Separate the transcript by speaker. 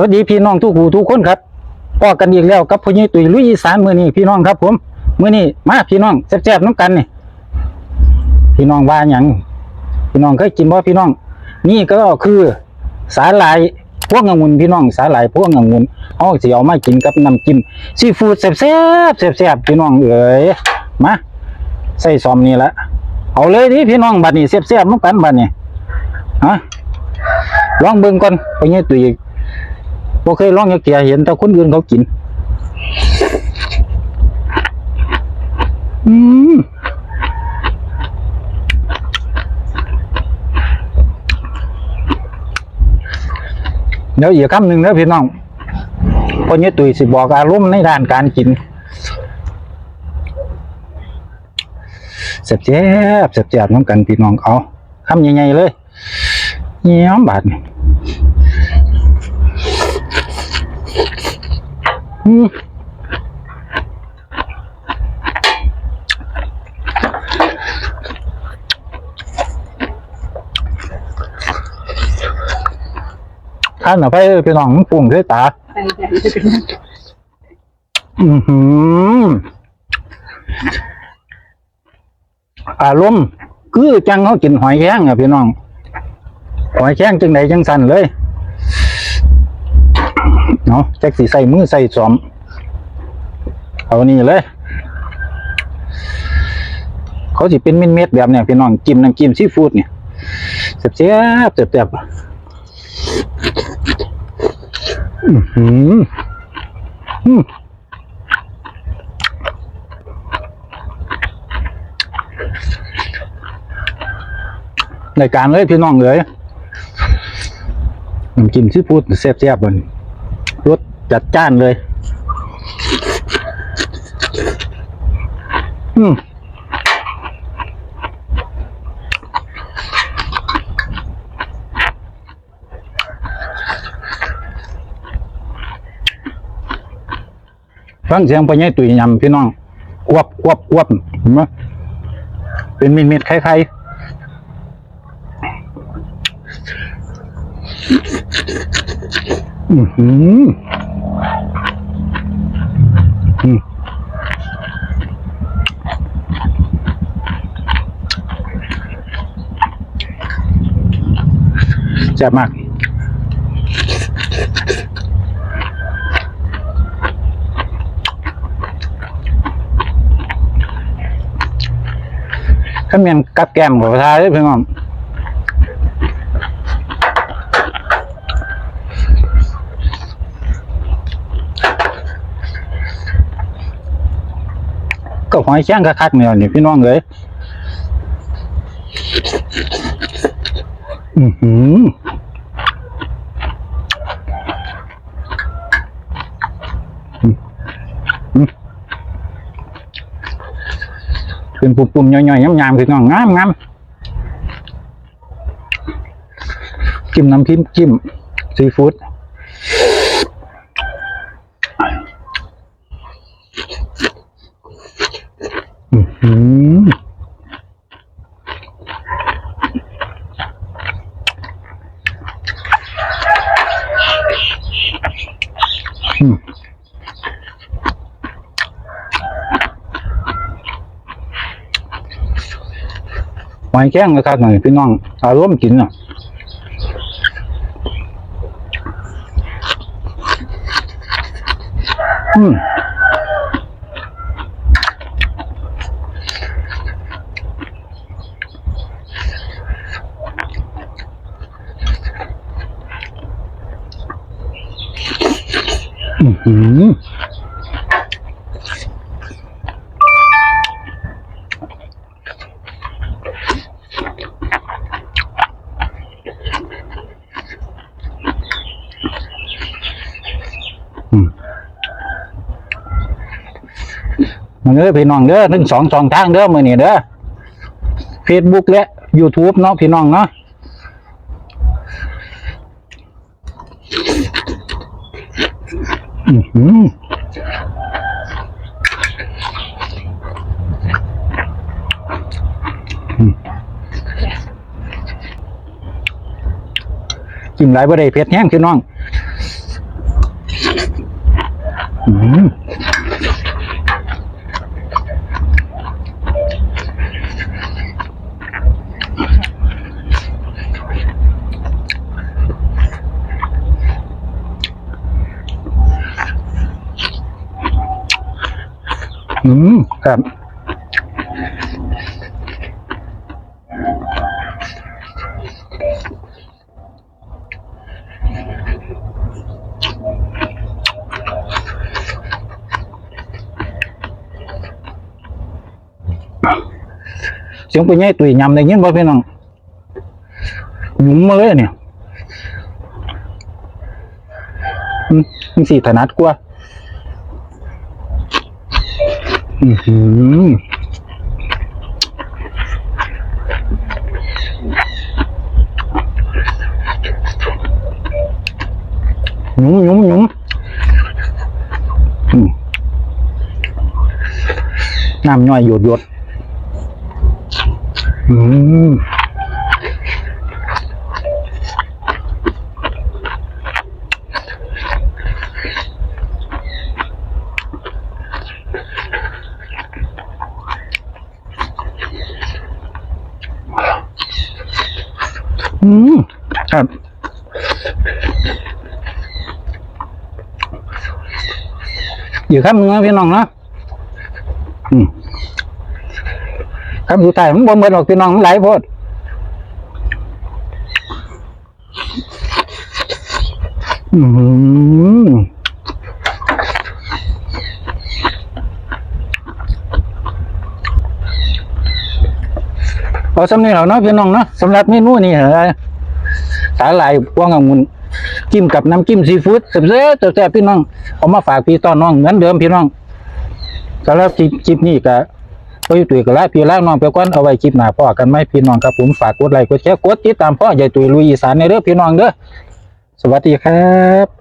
Speaker 1: วัสดีพี่น้องทุกหูทุกคนครับพอกันอีกแล้วกับพ่อใหญ่ตุ๋ยลุยอีสานมือนี้พี่น้องครับ ผมมือนี้มาพี่น้องแซ่บๆน้ำกันนี่พี่น้องว่าหยังพี่น้องเคยกินบ่พี่น้อง นี่ก็คือสาหร่ายพวกองุ่นพี่น้องสาหร่ายพวกองุ่นเฮาสิเอามากินกับน้ำจิ้มซีฟู้ดแซ่บๆแซ่บๆพี่น้องเอ๋ยมาใส่ซอมนี่ละเอาเลยนี่พี่น้องบัดนี้แซ่บๆน้ำกันบัดนี้ฮะลองเบิ่งก่อนพ่อใหญ่ตุ๋ย บ่เคยลองยักเทียเห็นแต่คนอื่นเขากิน อืมเดี๋ยวอีกคำหนึ่งนะพี่น้องคนนี้ตุยสิบอกอารมณ์ในด้านการกินเจ็บเจ็บเจ็บเจ็บน้ำกันพี่น้องเอาคำใหญ่ๆเลยเยี่ยมบาดนี่อื ท่านเอาไปไปลองปุ่งด้วยตา
Speaker 2: ไปใหญ่จะเป็น
Speaker 1: อือหืออารมณ์คือจังเขากินหอยแข้งอะพี่น้อง หอยแข้งจังใดจังสันเลย เนาะแจักสีใส่มือใส่สอม เอานี่เลย เขาสิเป็นเม็ดๆแบบเนี้ยพี่น้องจิ้มน้ำจิ้มซีฟู้ดเนี่ยเสียบเสียบเสียบเสียบอือหืออืมในการเลยพี่น้องเลยน้ำจิ้มซีฟู้ดเสียบเสียบมัน จัดจ้านเลย อืมฟังเสียงไปยัยตุยยำพี่น้องอวบอวบอวบเห็นไหมเป็นเม็ดคล้ายๆอือหืออืม แซ่บมากถ้าเมียนกับแกมกับประทาได้เพี่น้อง ก็หอยแข้งคักๆเนี่ยนี่พี่น้องเลยอือหืออืมอืมเป็นปุ่มๆย่อยๆยำๆคือน้องงามงามจิ้มน้ำพริมจิ้มซีฟู้ด หืออืมหอยแข้งนะครับหน่อยพี่น้อง อารมณ์กินอะอืม อือหือมันเด้อพี่น้องเด้อทั้งสองสองทางเด้อมือนี่เด้อเฟซบุ๊กและ YouTube เนาะพี่น้องเนาะ อือหือจิ้มหลายบ่ได้เผ็ดแห้งคือน้อง อืม อืมครับเสียงเป็นไงตุยยำได้ยินบ่พี่น้องหยุ่มมาเลยเนี่ยอืมมันสีถนัดกว่า อือหือหยุ่มหยุ่มหยุ่มน้ำย่อยหยดหยดอืม อืมครับอยู่ครับมึงนะพี่น้องนะอืมครับอยู่ใต้มันบนเบิดออกพี่น้องมันไหลโพดอืม เอาสำนี้แล้วเนาะพี่น้องเนาะสำหรับเมนูนี่เหรอสาหร่ายพวงองุ่นจิ้มกับน้ำจิ้มซีฟู้ดแซ่บๆแซ่บพี่น้องเอามาฝากพี่ต้อนน้องเหมือนเดิมพี่น้องสำหรับคลิปคลิปนี้ก็ก็อยู่ตุยก็ลาพี่ลาน้องไปก่อนเอาไว้คลิปหน้าพ่อกันไหมพี่น้องครับผมฝากกดไลค์กดแชร์กดติดตามพ่อใหญ่ตุยลุยอีสานในเด้อพี่น้องเด้อสวัสดีครับ